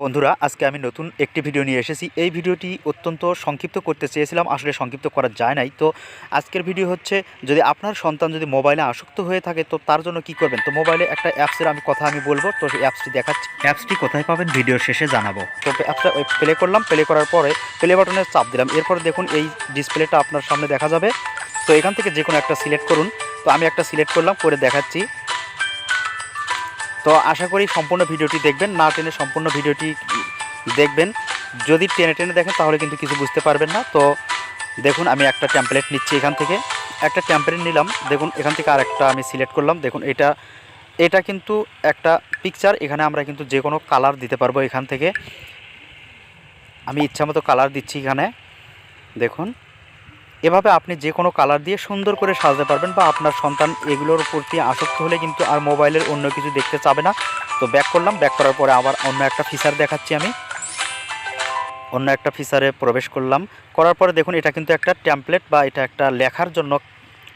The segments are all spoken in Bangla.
বন্ধুরা আজকে আমি নতুন একটি ভিডিও নিয়ে এসেছি। এই ভিডিওটি অত্যন্ত সংক্ষিপ্ত করতে চেয়েছিলাম আসলে সংক্ষিপ্ত করা যায় নাই। তো আজকের ভিডিও হচ্ছে যদি আপনার সন্তান যদি মোবাইলে আসক্ত হয়ে থাকে তো তার জন্য কি করবেন? তো মোবাইলে একটা অ্যাপসের আমি কথা আমি বলব তো সেই অ্যাপসটি দেখাচ্ছি। অ্যাপসটি কোথায় পাবেন? ভিডিওর শেষে জানাব। তো অ্যাপসটা প্লে করলাম প্লে করার পরে প্লে বাটনে চাপ দিলাম। এরপর দেখুন এই ডিসপ্লেটা আপনার সামনে দেখা যাবে। তো এখান থেকে যে কোনো একটা সিলেক্ট করুন। তো আমি একটা সিলেক্ট করলাম করে দেখাচ্ছি। তো আশা করি সম্পূর্ণ ভিডিওটি দেখবেন, না টেনে সম্পূর্ণ ভিডিওটি দেখবেন। যদি টেনে টেনে দেখেন, তাহলে কিন্তু কিছু বুঝতে পারবেন না। তো দেখুন, আমি একটা ট্যাম্পলেট নিচ্ছি এখান থেকে। একটা ট্যাম্পলেট নিলাম। দেখুন, এখান থেকে আর একটা আমি সিলেক্ট করলাম। দেখুন, এটা এটা কিন্তু একটা পিকচার এখানে আমরা কিন্তু যে কোনো কালার দিতে পারব এখান থেকে। আমি ইচ্ছা মতো কালার দিচ্ছি এখানে। দেখুন। এভাবে আপনি যে কোনো কালার দিয়ে সুন্দর করে সাজাতে পারবেন বা আপনার সন্তান এগুলোর প্রতি আসক্ত হলে কিন্তু আর মোবাইলের অন্য কিছু দেখতে চাবে না। তো ব্যাক করলাম ব্যাক করার পরে আবার অন্য একটা ফিচার দেখাচ্ছি আমি। অন্য একটা ফিচারে প্রবেশ করলাম। করার পরে দেখুন, এটা কিন্তু একটা ট্যাম্পলেট বা এটা একটা লেখার জন্য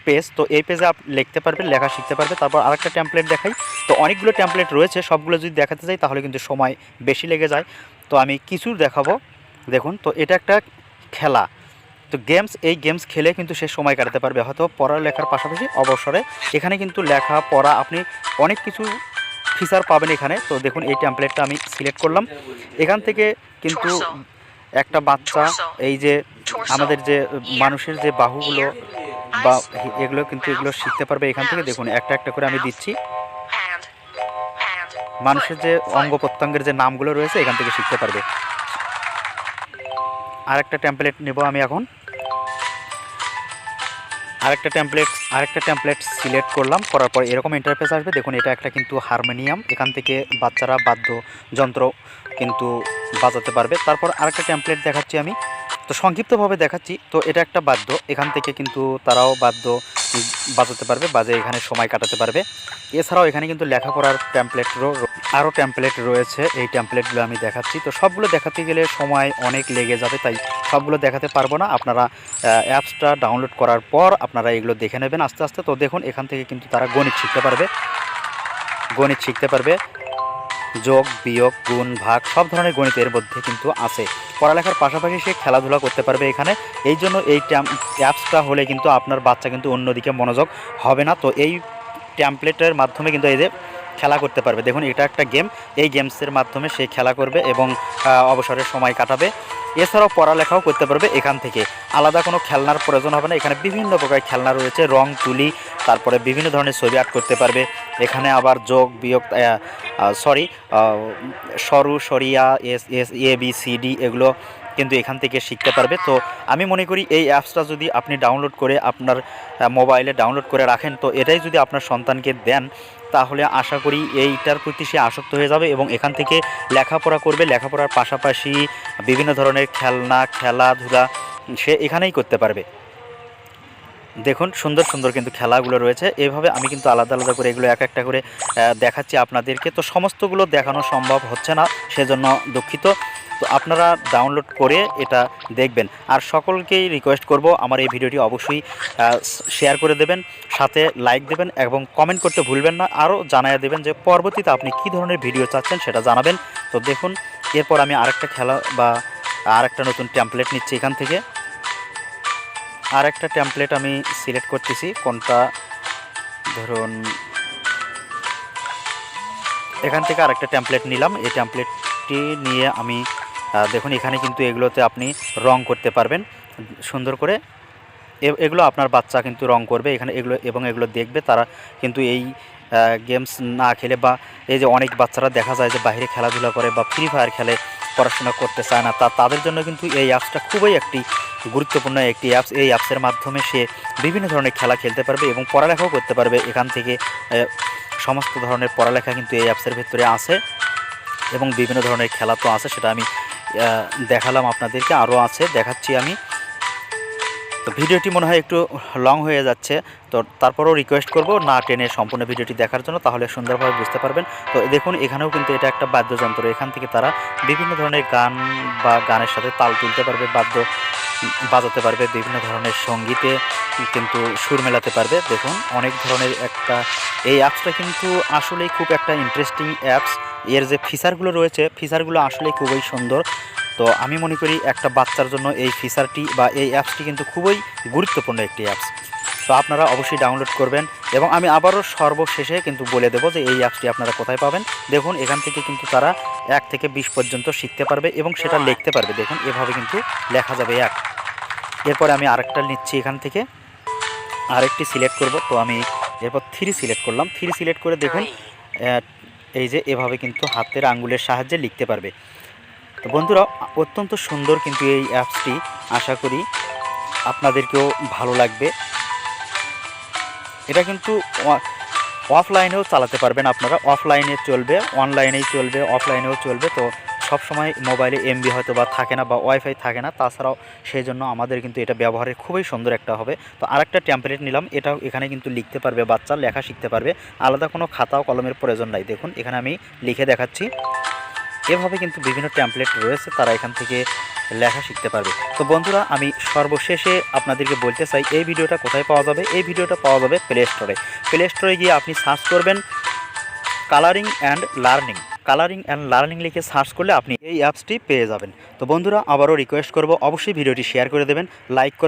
পেজ তো এই পেজে আপনি লিখতে পারবেন লেখা শিখতে পারবে। তারপর আরেকটা ট্যাম্পলেট দেখাই। তো অনেকগুলো ট্যাম্পলেট রয়েছে, সবগুলো যদি দেখাতে চাই তাহলে কিন্তু সময় বেশি লেগে যায়। তো আমি কিছু দেখাবো। দেখুন, তো এটা একটা খেলা। তো গেমস এই গেমস খেলে কিন্তু সে সময় কাটাতে পারবে। হয়তো পড়ালেখার পাশাপাশি অবসরে। এখানে কিন্তু লেখা পড়া আপনি অনেক কিছু ফিচার পাবেন এখানে। তো দেখুন এই ট্যাম্পলেটটা আমি সিলেক্ট করলাম। এখান থেকে কিন্তু একটা বাচ্চা এই যে আমাদের যে মানুষের যে বাহুগুলো বা এগুলো কিন্তু এগুলো শিখতে পারবে এখান থেকে। দেখুন একটা একটা করে আমি দিচ্ছি। মানুষের যে অঙ্গ প্রত্যঙ্গের যে নামগুলো রয়েছে এখান থেকে শিখতে পারবে। আরেকটা টেমপ্লেট নেব আমি এখন। আরেকটা টেমপ্লেট আরেকটা টেমপ্লেট সিলেক্ট করলাম, করার পর এরকম ইন্টারফেস আসবে। দেখুন, এটা একটা কিন্তু হারমোনিয়াম এখান থেকে বাচ্চারা বাদ্য যন্ত্র কিন্তু বাজাতে পারবে। তারপর আরেকটা টেমপ্লেট দেখাচ্ছি আমি। তো সংক্ষিপ্তভাবে দেখাচ্ছি। তো এটা একটা বাদ্য। এখান থেকে কিন্তু তারাও বাদ্য বাজাতে পারবে, বাজে এখানে সময় কাটাতে পারবে। এছাড়াও এখানে কিন্তু লেখাপড়ার ট্যাম্পলেটও আরও ট্যাম্পলেট রয়েছে। এই ট্যাম্পলেটগুলো আমি দেখাচ্ছি। তো সবগুলো দেখাতে গেলে সময় অনেক লেগে যাবে, তাই সবগুলো দেখাতে পারব না। আপনারা অ্যাপসটা ডাউনলোড করার পর আপনারা এগুলো দেখে নেবেন আস্তে আস্তে। তো দেখুন, এখান থেকে কিন্তু তারা গণিত শিখতে পারবে। গণিত শিখতে পারবে। যোগ, বিয়োগ, গুণ, ভাগ, সব ধরনের গণিতের মধ্যে কিন্তু আছে। পড়ালেখার পাশাপাশি সে খেলাধুলা করতে পারবে এখানে। এই জন্য এই অ্যাপসটা হলে কিন্তু আপনার বাচ্চা কিন্তু অন্যদিকে মনোযোগ হবে না। তো এই ট্যাম্পলেটের মাধ্যমে কিন্তু এই যে খেলা করতে পারবে। দেখুন, এটা একটা গেম এই গেমসের মাধ্যমে সে খেলা করবে এবং অবসরের সময় কাটাবে। এছাড়াও পড়ালেখাও করতে পারবে এখান থেকে। আলাদা কোনো খেলনার প্রয়োজন হবে না। এখানে বিভিন্ন প্রকার খেলনা রয়েছে, রং, তুলি, তারপরে বিভিন্ন ধরনের ছবি আর্ট করতে পারবে। এখানে আবার যোগ, বিয়োগ সরি সরু, সরিয়া, S S, A, B, C, D, এগুলো কিন্তু এখান থেকে শিখতে পারবে। তো আমি মনে করি এই অ্যাপসটা যদি আপনি ডাউনলোড করে আপনার মোবাইলে ডাউনলোড করে রাখেন, তো এটাই যদি আপনার সন্তানকে দেন, তাহলে আশা করি এইটার প্রতি সে আসক্ত হয়ে যাবে এবং এখান থেকে লেখাপড়া করবে। লেখাপড়ার পাশাপাশি বিভিন্ন ধরনের খেলনা, খেলাধুলা সে এখানেই করতে পারবে। দেখুন, সুন্দর সুন্দর কিন্তু খেলাগুলো রয়েছে। এভাবে আমি কিন্তু আলাদা আলাদা করে এগুলো এক একটা করে দেখাচ্ছি আপনাদেরকে। তো সমস্তগুলো দেখানো সম্ভব হচ্ছে না, সেজন্য দুঃখিত। তো আপনারা ডাউনলোড করে এটা দেখবেন। আর সকলকেই রিকোয়েস্ট করব, আমার এই ভিডিওটি অবশ্যই শেয়ার করে দেবেন, সাথে লাইক দেবেন এবং কমেন্ট করতে ভুলবেন না। আরও জানাইয়া দেবেন যে পরবর্তীতে আপনি কী ধরনের ভিডিও চাচ্ছেন সেটা জানাবেন। তো দেখুন, এরপর আমি আরেকটা খেলা বা আরেকটা নতুন ট্যাম্পলেট নিচ্ছি এখান থেকে। আরেকটা ট্যাম্পলেট আমি সিলেক্ট করতেছি, কোনটা? ধরুন, এখান থেকে আরেকটা ট্যাম্পলেট নিলাম। এই ট্যাম্পলেটটি নিয়ে আমি দেখুন, এখানে কিন্তু এগুলোতে আপনি রং করতে পারবেন। সুন্দর করে। এগুলো আপনার বাচ্চা কিন্তু রং করবে। এখানে এগুলো এবং এগুলো দেখবে, তারা কিন্তু এই গেমস না খেলে বা এই যে অনেক বাচ্চারা দেখা যায় যে বাইরে খেলাধুলা করে বা ফ্রি ফায়ার খেলে, পড়াশোনা করতে চায় না, তা তাদের জন্য কিন্তু এই অ্যাপসটা খুবই একটি গুরুত্বপূর্ণ একটি অ্যাপস এই অ্যাপসের মাধ্যমে সে বিভিন্ন ধরনের খেলা খেলতে পারবে এবং পড়ালেখাও করতে পারবে। এখান থেকে সমস্ত ধরনের পড়ালেখা কিন্তু এই অ্যাপসের ভেতরে আছে এবং বিভিন্ন ধরনের খেলা তো আছে সেটা আমি দেখালাম আপনাদেরকে, আরও আছে, দেখাচ্ছি আমি। তো ভিডিওটি মনে হয় একটু লং হয়ে যাচ্ছে, তো তারপরেও রিকোয়েস্ট করব না টেনে সম্পূর্ণ ভিডিওটি দেখার জন্য, তাহলে সুন্দরভাবে বুঝতে পারবেন। তো দেখুন, এখানেও কিন্তু এটা একটা বাদ্যযন্ত্র, এখান থেকে তারা বিভিন্ন ধরনের গান বা গানের সাথে তাল তুলতে পারবে বাদ্য বাজাতে পারবে বিভিন্ন ধরনের সঙ্গীতে, কিন্তু সুর মেলাতে পারবে। দেখুন, অনেক ধরনের একটা, এই অ্যাপসটা কিন্তু আসলেই খুব একটা ইন্টারেস্টিং অ্যাপস এর যে ফিচারগুলো রয়েছে ফিচারগুলো আসলেই খুবই সুন্দর। তো আমি মনে করি একটা বাচ্চার জন্য এই ফিচারটি বা এই অ্যাপসটি কিন্তু খুবই গুরুত্বপূর্ণ একটি অ্যাপস তো আপনারা অবশ্যই ডাউনলোড করবেন এবং আমি আবারও সর্বশেষে কিন্তু বলে দেবো যে এই অ্যাপসটি আপনারা কোথায় পাবেন। দেখুন এখান থেকে কিন্তু তারা এক থেকে বিশ পর্যন্ত শিখতে পারবে এবং সেটা লিখতে পারবে। দেখুন এভাবে কিন্তু লেখা যাবে এক। এরপরে আমি আরেকটা নিচ্ছি এখান থেকে। আরেকটি সিলেক্ট করব। তো আমি এরপর থ্রি সিলেক্ট করলাম। থ্রি সিলেক্ট করে দেখুন এই যে এভাবে কিন্তু হাতের আঙ্গুলের সাহায্যে লিখতে পারবে। তো বন্ধুরা অত্যন্ত সুন্দর কিন্তু এই অ্যাপসটি আশা করি আপনাদেরকেও ভালো লাগবে। এটা কিন্তু অফলাইনেও চালাতে পারবেন আপনারা। অফলাইনে চলবে অনলাইনেই চলবে অফলাইনেও চলবে। তো সব সময় মোবাইলে এমবি হয়তো বা থাকে না বা ওয়াইফাই থাকে না। তাছাড়াও সেই জন্য আমাদের কিন্তু এটা ব্যবহারের খুবই সুন্দর একটা হবে। তো আরেকটা ট্যাম্পলেট নিলাম। এটাও এখানে কিন্তু লিখতে পারবে, বাচ্চা লেখা শিখতে পারবে। আলাদা কোনো খাতা ও কলমের প্রয়োজন নাই। দেখুন, এখানে আমি লিখে দেখাচ্ছি। এভাবে কিন্তু বিভিন্ন ট্যাম্পলেট রয়েছে। তারা এখান থেকে লেখা শিখতে পারবে। তো বন্ধুরা, আমি সর্বশেষে আপনাদেরকে বলতে চাই, এই ভিডিওটা কোথায় পাওয়া যাবে? এই ভিডিওটা পাওয়া যাবে প্লে স্টোরে প্লে স্টোরে গিয়ে আপনি সার্চ করবেন colouring and learning colouring and learning লিখে সার্চ করলে আপনি এই অ্যাপসটি পেয়ে যাবেন। তো বন্ধুরা, আবারও রিকোয়েস্ট করব, অবশ্যই ভিডিওটি শেয়ার করে দেবেন, লাইক করে